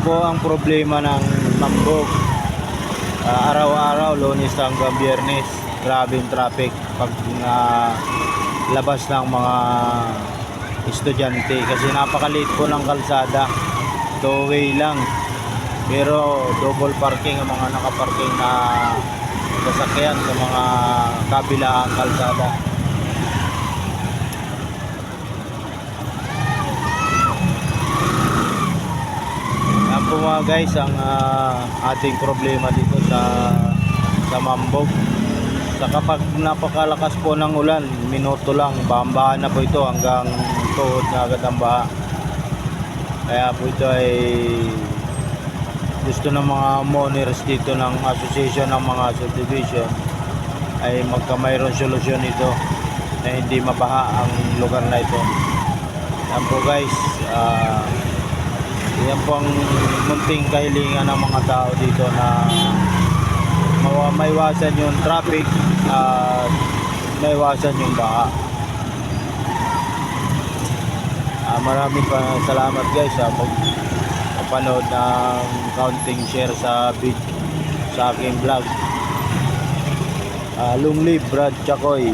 po ang problema ng Mambog. Ah, araw-araw, lunes hanggang biyernes, grabe yung traffic pag na labas ng mga estudyante kasi napakaliit po ng kalsada. Two way lang. Pero double parking ang mga nakaparking na sasakyan sa mga kabilaang kalsada. Po mga guys ang ah, ating problema dito sa sa Mambog. Sa kapag napakalakas po ng ulan, minuto lang, bahan na po ito hanggang tuhod na agad ang baha. Kaya po ito ay gusto ng mga monitors dito ng association ng mga subdivision ay magkamayroon solusyon ito na hindi mabaha ang lugar na ito. Yan po guys, ah yan po ang munting kahilingan ng mga tao dito na maiwasan yung traffic at maiwasan yung baha. Ah, maraming pa salamat guys sa pag panood ng counting share sa vid sa aking vlog. Ah, long live Brad Chakoy.